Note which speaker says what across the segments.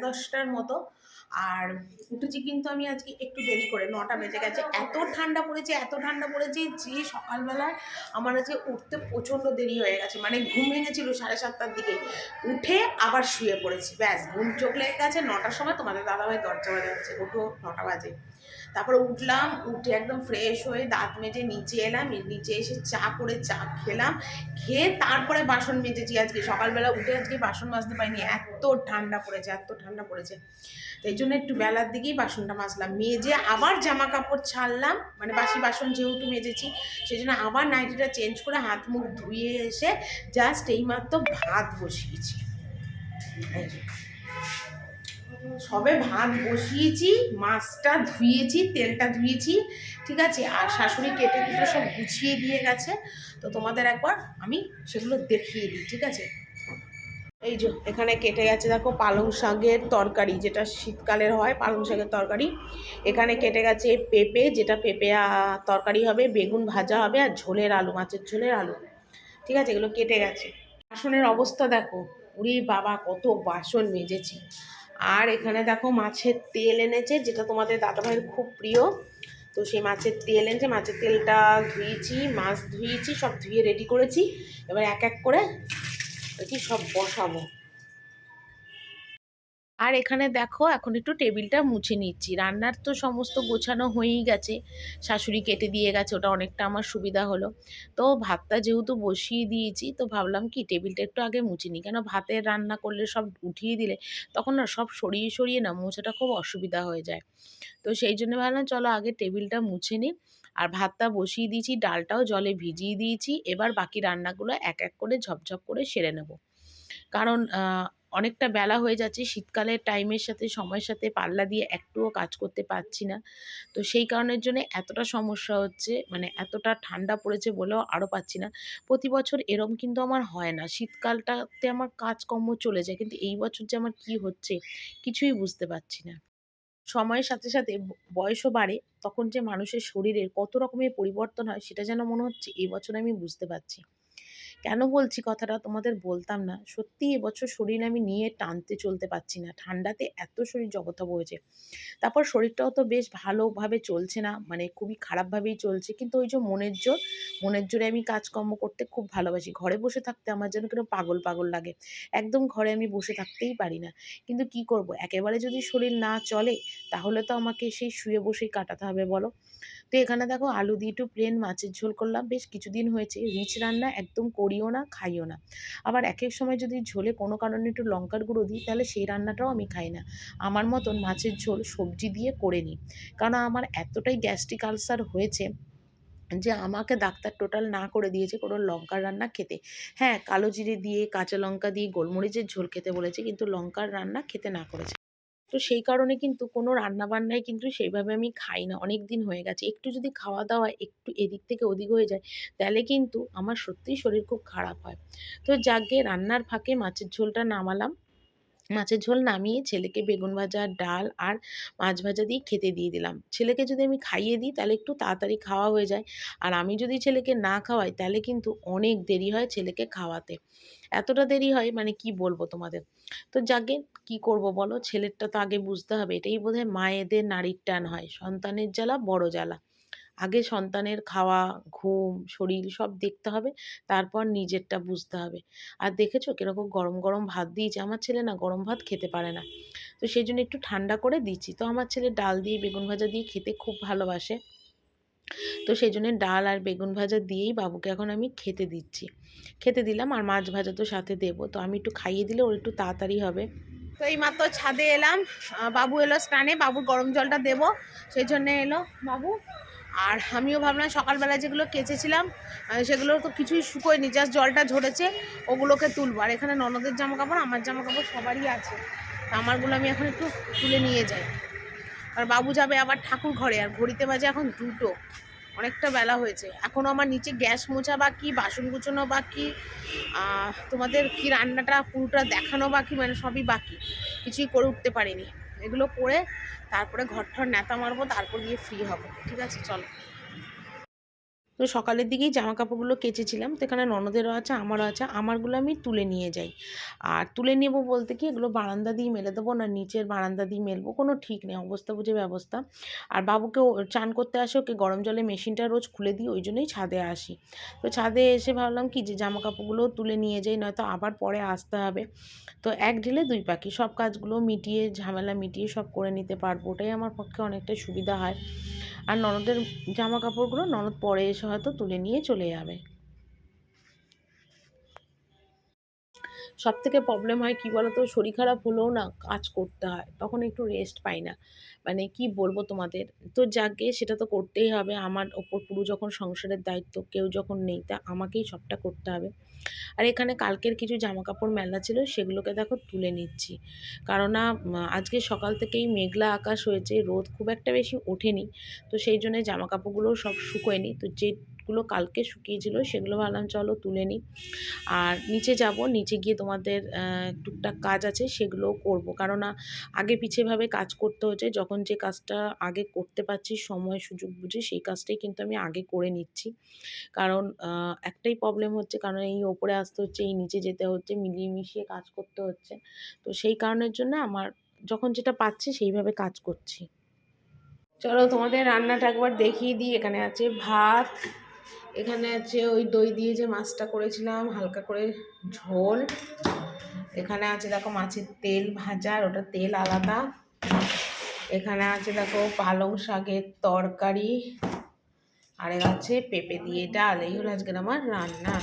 Speaker 1: দশটার মতো। আর উঠেছি কিন্তু আমি আজকে একটু দেরি করে, নটা বেজে গেছে। এত ঠান্ডা পড়েছে, এত ঠান্ডা পড়েছে যে সকালবেলায় আমার আজকে উঠতে প্রচণ্ড দেরি হয়ে গেছে। মানে ঘুম ভেঙেছিল সাড়ে সাতটার দিকে। উঠে আবার শুয়ে পড়েছি। ব্যাস, ঘুম চোখ লেগে গেছে। নটার সময় তোমাদের দাদাভাই দরজা বাজাচ্ছে। ওঠো, নটা বাজে। তারপরে উঠলাম, উঠে একদম ফ্রেশ হয়ে দাঁত মেজে নিচে এলাম নিচে এসে চা করে চা খেলাম। খেয়ে তারপরে বাসন মেজেছি আজকে। সকালবেলা উঠে আজকে বাসন মাজতে পারিনি, এত ঠান্ডা পড়েছে, এত ঠান্ডা পড়েছে। এই জন্য একটু বেলার দিকেই বাসনটা মাজলাম। মেজে আবার জামা কাপড় ছাড়লাম মানে বাসি বাসন যেহেতু মেজেছি সেই জন্য আবার নাইটিটা চেঞ্জ করে হাত মুখ ধুয়ে এসে জাস্ট এইমাত্র ভাত বসিয়েছি। সবে ভাত বসিয়েছি, মাছটা ধুয়েছি, তেলটা ধুয়েছি, ঠিক আছে? আর শাশুড়ি কেটে কুটে সব গুছিয়ে দিয়ে গেছে। তো তোমাদের একবার আমি সেগুলো দেখিয়ে দিই, ঠিক আছে? এই যে এখানে কেটে গেছে, দেখো পালং শাকের তরকারি, যেটা শীতকালের হয়, পালং শাকের তরকারি। এখানে কেটে গেছে পেঁপে, যেটা পেঁপে তরকারি হবে, বেগুন ভাজা হবে, আর ঝোলের আলু, মাছের ঝোলের আলু। ঠিক আছে? এগুলো কেটে গেছে। বাসনের অবস্থা দেখো উরি বাবা, কত বাসন মেজেছি। আর এখানে দেখো মাছের তেল এনেছে, যেটা তোমাদের দাদা ভাইয়ের খুব প্রিয়। তো সেই মাছের তেল এনেছে, মাছের তেলটা ধুয়েছি, মাছ ধুয়েছি, সব ধুয়ে রেডি করেছি। এবার এক এক করে কি সব বসাবো। আর এখানে দেখো, এখন একটু টেবিলটা মুছে নিচ্ছি। রান্নার তো সমস্ত গোছানো হয়েই গেছে। শাশুড়ি কেটে দিয়ে গেছে, ওটা অনেকটা আমার সুবিধা হলো। তো ভাতটা যেহেতু বসিয়ে দিয়েছি, তো ভাবলাম কি টেবিলটা একটু আগে মুছে নিই। কেন ভাতের রান্না করলে সব উঠিয়ে দিলে তখন না সব সরিয়ে সরিয়ে না মোছাটা খুব অসুবিধা হয়ে যায়। তো সেই জন্য ভাবলাম চলো আগে টেবিলটা মুছে নিই। আর ভাতটা বসিয়ে দিয়েছি, ডালটাও জলে ভিজিয়ে দিয়েছি। এবার বাকি রান্নাগুলো এক এক করে ঝপঝপ করে সেরে নেব। কারণ অনেকটা বেলা হয়ে যাচ্ছে। শীতকালের টাইমের সাথে, সময়ের সাথে পাল্লা দিয়ে একটুও কাজ করতে পারছি না। তো সেই কারণের জন্য এতটা সমস্যা হচ্ছে মানে এতটা ঠান্ডা পড়েছে বলেও আরও পাচ্ছি না। প্রতি বছর এরম কিন্তু আমার হয় না। শীতকালটাতে আমার কাজকর্ম চলে যায়, কিন্তু এই বছর যে আমার কি হচ্ছে কিছুই বুঝতে পারছি না। সময়ের সাথে সাথে বয়সও বাড়ে, তখন যে মানুষের শরীরের কত রকমের পরিবর্তন হয় সেটা যেন মনে হচ্ছে, এই বছর আমি বুঝতে পারছি। কেন বলছি কথাটা তোমাদের বলতাম না? সত্যি এবছর শরীর আমি নিয়ে টানতে চলতে পারছি না। ঠান্ডাতে এত শরীর জগতা হয়েছে। তারপর শরীরটাও তো বেশ ভালোভাবে চলছে না মানে খুবই খারাপভাবেই চলছে। কিন্তু ওই যে মনের জোর, মনের জোরে আমি কাজকর্ম করতে খুব ভালোবাসি। ঘরে বসে থাকতে আমার যেন কেন পাগল পাগল লাগে। একদম ঘরে আমি বসে থাকতেই পারি না। কিন্তু কি করব? একেবারে যদি শরীর না চলে, তাহলে তো আমাকে সেই শুয়ে বসেই কাটাতে হবে, বলো? তো এখানে দেখো আলু দিয়ে একটু প্লেন মাছের ঝোল করলাম। বেশ কিছুদিন হয়েছে। রিচ রান্না একদম করিও না, খাইও না। আবার এক এক সময় যদি ঝোলে কোনো কারণে একটু লঙ্কার গুঁড়ো দিই, তাহলে সেই রান্নাটাও আমি খাই না। আমার মতন মাছের ঝোল সবজি দিয়ে করে নিই। কারণ আমার এতটাই গ্যাস্ট্রিক আলসার হয়েছে যে আমাকে ডাক্তার টোটাল না করে দিয়েছে কোনো লঙ্কার রান্না খেতে। হ্যাঁ কালো জিরে দিয়ে, কাঁচা লঙ্কা দিয়ে, গোলমরিচের ঝোল খেতে বলেছে, কিন্তু লঙ্কার রান্না খেতে না করেছে। তো সেই কারণে কিন্তু কোনো রান্নাবান্নায় কিন্তু সেইভাবে আমি খাই না। অনেক দিন হয়ে গেছে। একটু যদি খাওয়া দাওয়া একটু এদিক থেকে ওদিক হয়ে যায়, তাহলে কিন্তু আমার সত্যিই শরীর খুব খারাপ হয়। তো যাকে রান্নার ফাঁকে মাছের ঝোলটা নামালাম মাছের ঝোল নামিয়ে ছেলেকে বেগুন ভাজা, ডাল আর মাছ ভাজা দিয়ে খেতে দিয়ে দিলাম। ছেলেকে যদি আমি খাইয়ে দিই, তাহলে একটু তাড়াতাড়ি খাওয়া হয়ে যায়। আর আমি যদি ছেলেকে না খাওয়াই, তাহলে কিন্তু অনেক দেরি হয় ছেলেকে খাওয়াতে। এতটা দেরি হয়? মানে কি বলব তোমাদের? তো যাকে কি করব বলো? ছেলেরটা তো আগে বুঝতে হবে। এটাই বোধহয় মায়েদের নারীর টান হয়। সন্তানের জ্বালা বড় জ্বালা। আগে সন্তানের খাওয়া, ঘুম, শরীর সব দেখতে হবে, তারপর নিজেরটা বুঝতে হবে। আর দেখেছ কীরকম গরম গরম ভাত দিয়েছে? আমার ছেলে না গরম ভাত খেতে পারে না। তো সেই জন্য একটু ঠান্ডা করে দিচ্ছি। তো আমার ছেলে ডাল দিয়ে বেগুন ভাজা দিয়ে খেতে খুব ভালোবাসে। তো সেই জন্য ডাল আর বেগুন ভাজা দিয়েই বাবুকে এখন আমি খেতে দিচ্ছি। খেতে দিলাম আর মাছ ভাজা তো সাথে দেবো। তো আমি একটু খাইয়ে দিলে ওর একটু তাড়াতাড়ি হবে। তো এই মাত্র ছাদে এলাম। বাবু এলো স্নানে, বাবুর গরম জলটা দেবো, সেই জন্যে এলো বাবু। আর আমিও ভাবলাম সকালবেলা যেগুলো কেচেছিলাম সেগুলো তো কিছুই শুকোয়নি জাস্ট জলটা ঝরেছে, ওগুলোকে তুলবো। আর এখানে ননদের জামা কাপড় আমার জামা কাপড় সবারই আছে। আমারগুলো আমি এখন একটু তুলে নিয়ে যাই। আর বাবু যাবে আবার ঠাকুর ঘরে, আর ঘড়িতে বাজে এখন দুটো। অনেকটা বেলা হয়েছে। এখনও আমার নিচে গ্যাস মোছা বাকি, বাসন গুছোনো বাকি তোমাদের কি রান্নাটা, পুরোটা দেখানো বাকি মানে সবই বাকি। কিছুই করে উঠতে পারিনি। এগুলো করে তারপরে ঘর ঠর নেতা মারবো, তারপর গিয়ে ফ্রি হব। ঠিক আছে, চলো। তো সকালের দিকেই জামা কাপড়গুলো কেচেছিলাম। তো এখানে ননদেরও আছে, আমারও আছে, আমারগুলো আমি তুলে নিয়ে যাই। আর তুলে নেব বলতে কি, এগুলো বারান্দা দিয়ে মেলে দেবো না, নিচের বারান্দা দিয়ে মেলবো, কোনো ঠিক নেই, অবস্থা বুঝে ব্যবস্থা। আর বাবুকে চান করতে আসে, ওকে গরম জলে মেশিনটা রোজ খুলে দিই, ওই জন্যই ছাদে আসি। তো ছাদে এসে ভাবলাম কি যে জামা কাপড়গুলো তুলে নিয়ে যাই, নয়তো আবার পরে আসতে হবে। তো এক ঢিলে দুই পাখি, সব কাজগুলো মিটিয়ে, ঝামেলা মিটিয়ে সব করে নিতে পারব, ওটাই আমার পক্ষে অনেকটা সুবিধা হয়। আর ননদের জামা কাপড়গুলো ননদ পরে এসে হয়তো তুলে নিয়ে চলে যাবে। সব থেকে প্রবলেম হয় কী বলতো? শরীর খারাপ হলেও না কাজ করতে হয়, তখন একটু রেস্ট পাই না। মানে কি বলব তোমাদের? তো যাকে সেটা তো করতেই হবে। আমার ওপর পুরো যখন সংসারের দায়িত্ব, কেউ যখন নেই তা আমাকেই সবটা করতে হবে। আর এখানে কালকের কিছু জামা কাপড় মেলা ছিল, সেগুলোকে দেখো তুলে নিচ্ছি। কারণ আজকে সকাল থেকেই মেঘলা আকাশ হয়েছে, রোদ খুব একটা বেশি ওঠেনি। তো সেই জন্য জামা কাপড়গুলোও সব শুকোয়নি। তো যে যেগুলো কালকে শুকিয়েছিল, সেগুলো ভাবলাম চলো তুলে নিই। আর নিচে যাব, নিচে গিয়ে তোমাদের টুকটাক কাজ আছে, সেগুলোও করব। কারণ আগে পিছেভাবে কাজ করতে হচ্ছে, যখন যে কাজটা আগে করতে পারছি, সময়, সুযোগ বুঝে, সেই কাজটাই কিন্তু আমি আগে করে নিচ্ছি। কারণ একটাই প্রবলেম হচ্ছে, কারণ এই ওপরে আসতে হচ্ছে, এই নিচে যেতে হচ্ছে মিলিয়ে মিশিয়ে কাজ করতে হচ্ছে। তো সেই কারণের জন্য আমার যখন যেটা পাচ্ছি, সেইভাবে কাজ করছি। চলো তোমাদের রান্নাটা একবার দেখিয়ে দিই, এখানে আছে ভাত এখানে আছে ওই দই দিয়ে যে মাছটা করেছিলাম, হালকা করে ঝোল। এখানে আছে দেখো মাছের তেল ভাজা আর ওটা তেল আলাদা। এখানে আছে দেখো পালং শাকের তরকারি। আর আছে পেঁপে দিয়ে এটা এই হলো আজকের আমার রান্না।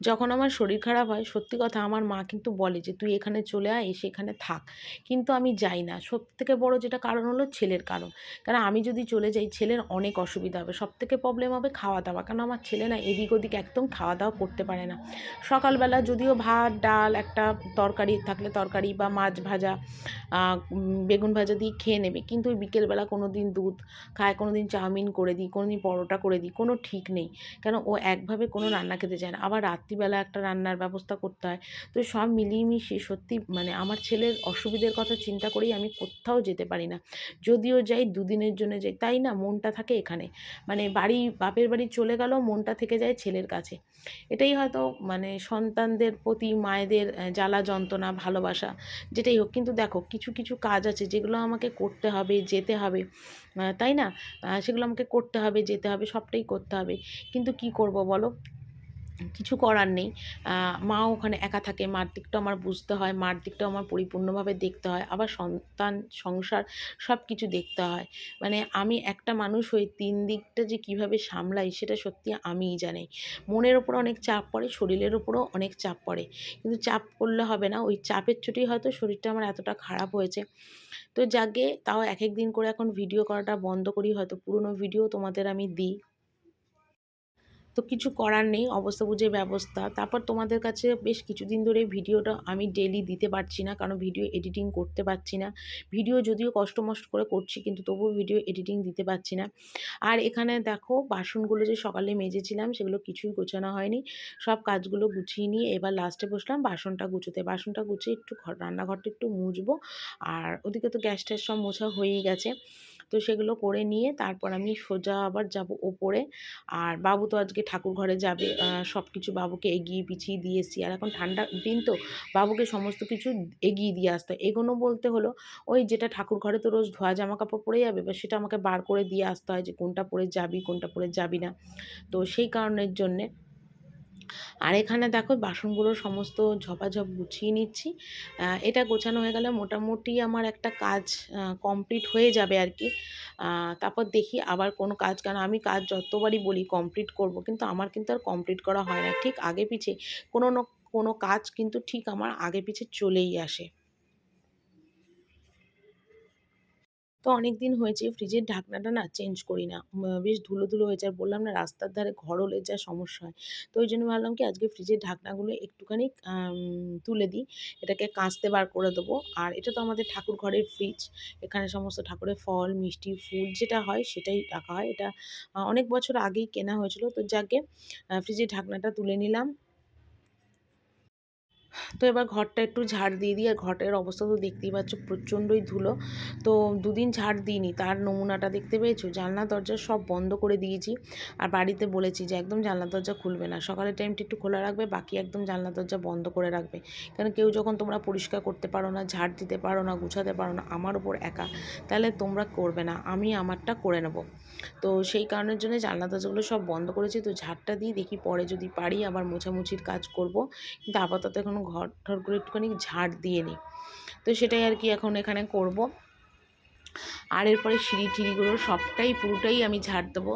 Speaker 1: যখন আমার শরীর খারাপ হয়, সত্যি কথা আমার মা কিন্তু বলে যে, তুই এখানে চলে আয়, এসে এখানে থাক। কিন্তু আমি যাই না। সব থেকে বড় যেটা কারণ হলো ছেলের কারণ। কারণ আমি যদি চলে যাই, ছেলের অনেক অসুবিধা হবে। সব থেকে প্রবলেম হবে খাওয়া দাওয়া কারণ আমার ছেলে না এদিক ওদিক একদম খাওয়া দাওয়া করতে পারে না। সকালবেলা যদিও ভাত, ডাল একটা তরকারি থাকলে তরকারি বা মাছ ভাজা বেগুন ভাজা দিয়ে খেয়ে নেবে। কিন্তু ওই বিকেলবেলা কোনো দিন দুধ খায় কোনো দিন চাউমিন করে দিই কোনো দিন পরোটা করে দিই, কোনো ঠিক নেই। কেন ও একভাবে কোনো রান্না খেতে চায় না। আবার রাত রাত্রিবেলা একটা রান্নার ব্যবস্থা করতে হয়। তো সব মিলিয়ে মিশিয়ে সত্যি মানে আমার ছেলের অসুবিধের কথা চিন্তা করেই আমি কোথাও যেতে পারি না। যদিও যাই, দুদিনের জন্য যাই, তাই না? মনটা থাকে এখানে। মানে বাড়ি, বাপের বাড়ি চলে গেলেও মনটা থেকে যায় ছেলের কাছে। এটাই হয়তো মানে সন্তানদের প্রতি, মায়েদের জ্বালা যন্ত্রণা, ভালোবাসা, যেটাই হোক। কিন্তু দেখো, কিছু কিছু কাজ আছে যেগুলো আমাকে করতে হবে, যেতে হবে। তাই না? সেগুলো আমাকে করতে হবে, যেতে হবে, সবটাই করতে হবে। কিন্তু কি করব বলো? কিছু করার নেই। মা ওখানে একা থাকে, মার দিকটা আমার বুঝতে হয়, মার দিকটাও আমার পরিপূর্ণভাবে দেখতে হয়, আবার সন্তান, সংসার সব কিছু দেখতে হয়। মানে আমি একটা মানুষ হয়ে তিন দিকটা যে কীভাবে সামলাই সেটা সত্যি আমিই জানি। মনের ওপর অনেক চাপ পড়ে, শরীরের ওপরও অনেক চাপ পড়ে। কিন্তু চাপ করলে হবে না, ওই চাপের চোটেই হয়তো শরীরটা আমার এতটা খারাপ হয়েছে। তো যাকে তাও এক এক দিন করে এখন ভিডিও করাটা বন্ধ করি, হয়তো পুরনো ভিডিও তোমাদের আমি দিই। তো কিছু করার নেই, অবস্থা বুঝে ব্যবস্থা। তারপর তোমাদের কাছে বেশ কিছুদিন ধরে ভিডিওটা আমি ডেলি দিতে পারছি না, কারণ ভিডিও এডিটিং করতে পারছি না। ভিডিও যদিও কষ্ট মষ্ট করে করছি, কিন্তু তবুও ভিডিও এডিটিং দিতে পারছি না। আর এখানে দেখো, বাসনগুলো যে সকালে মেজেছিলাম, সেগুলো কিছুই গোছানো হয়নি। সব কাজগুলো গুছিয়ে নিয়ে এবার লাস্টে বসলাম, বাসনটা গুছোতে। বাসনটা গুছিয়ে একটু ঘর, রান্নাঘরটা একটু মুছবো। আর ওদিকে তো গ্যাস ট্যাস সব মোছা হয়েই গেছে। তো সেগুলো করে নিয়ে তারপর আমি সোজা আবার যাব ওপরে। আর বাবু তো আজকে ঠাকুর ঘরে যাবে। সব কিছু বাবুকে এগিয়ে পিছিয়ে দিয়ে এসেছি। আর এখন ঠান্ডা দিন তো, বাবুকে সমস্ত কিছু এগিয়ে দিয়ে আসতে হয়। এগোনো বলতে হলো, ওই যেটা ঠাকুর ঘরে তো রোজ ধোয়া জামা কাপড় পরে যাবে বা সেটা আমাকে বার করে দিয়ে আসতে হয় যে কোনটা পরে যাবি, কোনটা পরে যাবি না। তো সেই কারণের জন্যে আর এখানে দেখো বাসনগুলো সমস্ত ঝপাঝপ গুছিয়ে নিচ্ছি। এটা গোছানো হয়ে গেলে মোটামুটি আমার একটা কাজ কমপ্লিট হয়ে যাবে আর কি। তারপর দেখি আবার কোনো কাজ, কেন আমি কাজ যতবারই বলি কমপ্লিট করব, কিন্তু আমার কিন্তু আর কমপ্লিট করা হয় না। ঠিক আগে পিছিয়ে কোনো কোনো কাজ কিন্তু ঠিক আমার আগে পিছিয়ে চলেই আসে। তো অনেক দিন হয়েছে, ফ্রিজের ঢাকনাটা না চেঞ্জ করি না। বেশ ধুলো ধুলো হয়েছে আর বললাম না, রাস্তার ধারে ঘর হলে যা সমস্যা হয়। তো ওই জন্য ভাবলাম কি, আজকে ফ্রিজের ঢাকনাগুলো একটুখানি তুলে দিই। এটাকে কাঁচতে বার করে দেবো। আর এটা তো আমাদের ঠাকুর ঘরের ফ্রিজ এখানে সমস্ত ঠাকুরের ফল, মিষ্টি, ফুল যেটা হয় সেটাই রাখা হয়। এটা অনেক বছর আগেই কেনা হয়েছিল। তো যাকে ফ্রিজের ঢাকনাটা তুলে নিলাম। তো এবার ঘরটা একটু ঝাড় দিয়ে দিই, আর ঘরের অবস্থা তো দেখতেই পাচ্ছ প্রচণ্ডই ধুলো। তো দুদিন ঝাড় দিইনি, তার নমুনাটা দেখতে পেয়েছ? জানলা, দরজা সব বন্ধ করে দিয়েছি। আর বাড়িতে বলেছি যে একদম জানলা, দরজা খুলবে না। সকালের টাইমটা একটু খোলা রাখবে, বাকি একদম জানলা, দরজা বন্ধ করে রাখবে। কারণ কেউ যখন তোমরা পরিষ্কার করতে পারো না, ঝাড় দিতে পারো না, গুছাতে পারো না, আমার ওপর একা, তাহলে তোমরা করবে না, আমি আমারটা করে নেব। তো সেই কারণের জন্য জানলা, দরজাগুলো সব বন্ধ করেছি। তো ঝাড়টা দিয়ে দেখি পরে যদি পারি, আবার মোছামুছির কাজ করব। কিন্তু আপাতত এখন ঘর ঠরগুলো একটুখানি ঝাড় দিয়ে নিই। তো সেটাই আর কি এখন এখানে করব। আর এরপরে সিঁড়ি টিড়িগুলো সবটাই পুরোটাই আমি ঝাড় দেবো।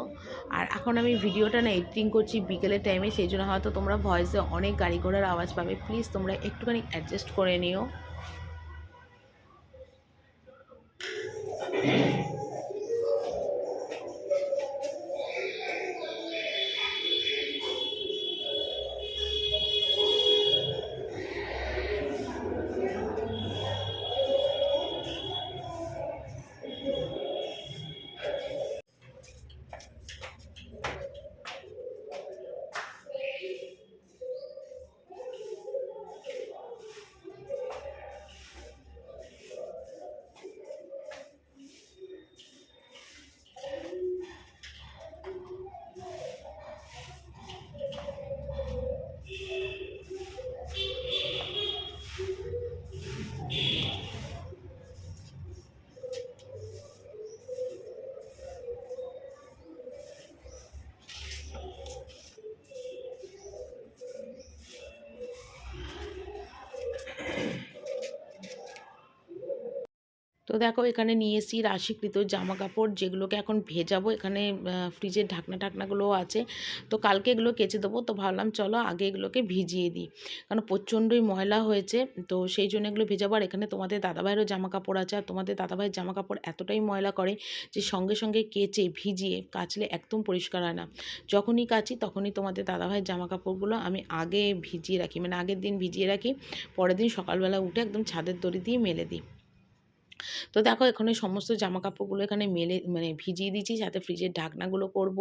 Speaker 1: আর এখন আমি ভিডিওটা না এডিটিং করছি বিকেলের টাইমে, সেই জন্য হয়তো তোমরা ভয়েসে অনেক গাড়ি ঘোড়ার আওয়াজ পাবে। প্লিজ তোমরা একটুখানি অ্যাডজাস্ট করে নিও। দেখো এখানে নিয়ে এসেছি রাশিকৃত জামা কাপড় যেগুলোকে এখন ভেজাবো। এখানে ফ্রিজের ঢাকনা ঢাকনাগুলোও আছে। তো কালকে এগুলো কেচে দেবো। তো ভাবলাম চলো আগে এগুলোকে ভিজিয়ে দিই। কারণ প্রচণ্ডই ময়লা হয়েছে। তো সেই জন্য এগুলো ভেজাবো। আর এখানে তোমাদের দাদাভাইয়েরও জামা কাপড় আছে। আর তোমাদের দাদাভাইয়ের জামা কাপড় এতটাই ময়লা করে যে সঙ্গে সঙ্গে কেচে, ভিজিয়ে কাচলে একদম পরিষ্কার হয় না। যখনই কাচি তখনই তোমাদের দাদাভাইয়ের জামা কাপড়গুলো আমি আগে ভিজিয়ে রাখি। মানে আগের দিন ভিজিয়ে রাখি, পরের দিন সকালবেলা উঠে একদম ছাদের দড়ি দিয়ে মেলে দিই। তো দেখো এখানে সমস্ত জামা কাপড়গুলো এখানে মেলে মানে ভিজিয়ে দিয়েছি সাথে ফ্রিজের ঢাকনাগুলো করব,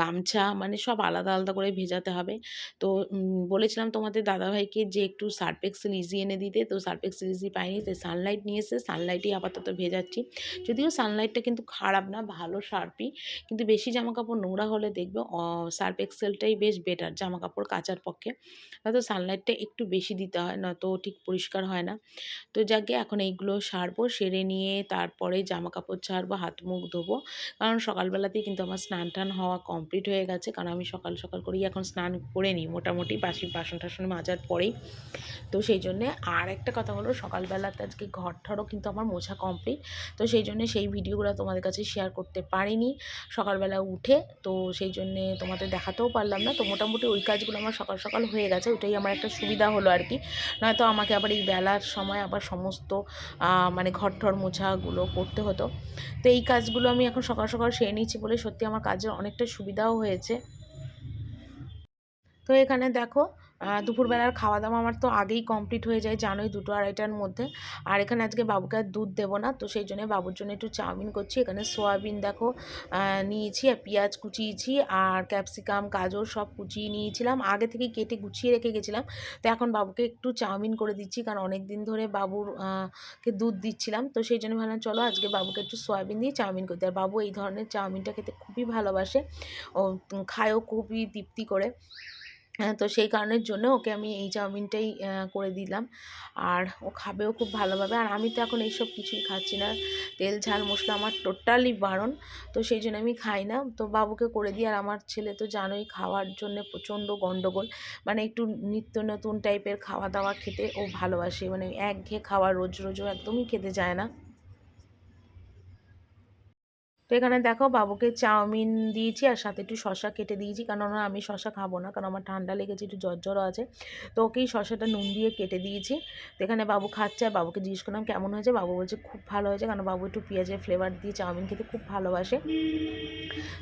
Speaker 1: গামছা মানে সব আলাদা আলাদা করে ভেজাতে হবে। তো বলেছিলাম তোমাদের দাদাভাইকে যে একটু সার্ফ এক্সেল ইজি এনে দিতে, তো সার্ফ এক্সেল ইজি পাইনি, তাই সানলাইট নিয়ে এসে সানলাইটই আপাতত ভেজাচ্ছি। যদিও সানলাইটটা কিন্তু খারাপ না, ভালো সার্ফই কিন্তু বেশি জামা কাপড় নোংরা হলে দেখবে সার্ফ এক্সেলটাই বেশ বেটার জামা কাপড় কাচার পক্ষে। হয়তো সানলাইটটা একটু বেশি দিতে হয়, নয়তো ঠিক পরিষ্কার হয় না। তো যাকে এখন এইগুলো সারবো সেরে নিয়ে তারপরে জামা কাপড় ছাড়বো, হাত মুখ ধোবো। কারণ সকালবেলাতেই কিন্তু আমার স্নান টান হওয়া কমপ্লিট হয়ে গেছে। কারণ আমি সকাল সকাল করেই এখন স্নান করে নিই মোটামুটি বাসি বাসন টাসন মাজার পরেই। তো সেই জন্যে আর একটা কথা হলো, সকালবেলাতে আজকে ঘর ঠরও কিন্তু আমার মোছা কমপ্লিট তো সেই জন্যে সেই ভিডিওগুলো তোমাদের কাছে শেয়ার করতে পারিনি। সকালবেলা উঠে, তো সেই জন্যে তোমাদের দেখাতেও পারলাম না। তো মোটামুটি ওই কাজগুলো আমার সকাল সকাল হয়ে গেছে ওটাই আমার একটা সুবিধা হলো আর কি। নয়তো আমাকে আবার এই বেলার সময় আবার সমস্ত মানে ঘর ঠর মোছাগুলো করতে হতো। তো এই কাজগুলো আমি এখন সকাল সকাল সেরে নিয়েছি বলে সত্যি আমার কাজের অনেকটা সুবিধাও হয়েছে। তো এখানে দেখো দুপুরবেলার খাওয়া দাওয়া আমার তো আগেই কমপ্লিট হয়ে যায় জানোই দুটো আড়াইটার মধ্যে। আর এখানে আজকে বাবুকে আর দুধ দেবো না তো সেই জন্য বাবুর জন্য একটু চাউমিন করছি। এখানে সোয়াবিন দেখো নিয়েছি আর পেঁয়াজ কুচিয়েছি আর ক্যাপসিকাম গাজর সব কুচিয়ে নিয়েছিলাম। আগে থেকে কেটে গুছিয়ে রেখে গেছিলাম। তো এখন বাবুকে একটু চাউমিন করে দিচ্ছি কারণ অনেক দিন ধরে বাবুর কে দুধ দিচ্ছিলাম। তো সেই জন্য ভাবলাম চলো আজকে বাবুকে একটু সোয়াবিন দিয়ে চাউমিন করতে। আর বাবু এই ধরনের চাউমিনটা খেতে খুবই ভালোবাসে। ও খায়ও খুবই তৃপ্তি করে। তো সেই কারণের জন্য ওকে আমি এই চাউমিনটাই করে দিলাম। আর ও খাবেও খুব ভালোভাবে। আর আমি তো এখন এইসব কিছুই খাচ্ছি না। তেল, ঝাল, মশলা আমার টোটালি বারণ। তো সেই জন্য আমি খাই না। তো বাবুকে করে দিই। আর আমার ছেলে তো জানোই খাওয়ার জন্য প্রচণ্ড গণ্ডগোল। মানে একটু নিত্য নতুন টাইপের খাওয়া দাওয়া খেতে ও ভালোবাসে। মানে একঘেয়ে খাওয়া রোজ, রোজও একদমই খেতে যায় না। তো এখানে দেখো বাবুকে চাউমিন দিয়েছি আর সাথে একটু শশা কেটে দিয়েছি। কেননা আমি শশা খাব না, কারণ আমার ঠান্ডা লেগেছে, একটু জ্বর জ্বরও আছে। তো ওকেই শশাটা নুন দিয়ে কেটে দিয়েছি। তো এখানে বাবু খাচ্ছে আর বাবুকে জিজ্ঞেস করলাম, কেমন হয়েছে? বাবু বলছে, খুব ভালো হয়েছে। কারণ বাবু একটু পেঁয়াজের ফ্লেভার দিয়ে চাউমিন খেতে খুব ভালোবাসে।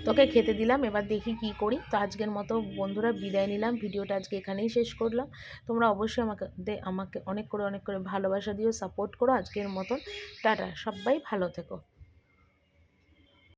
Speaker 1: তোকে খেতে দিলাম, এবার দেখি কি করি। তো আজকের মতো বন্ধুরা বিদায় নিলাম। ভিডিওটা আজকে এখানেই শেষ করলাম। তোমরা অবশ্যই আমাকে আমাকে অনেক করে অনেক করে ভালোবাসা দিও সাপোর্ট করো আজকের মতন। টাটা, সবাই ভালো থেকো।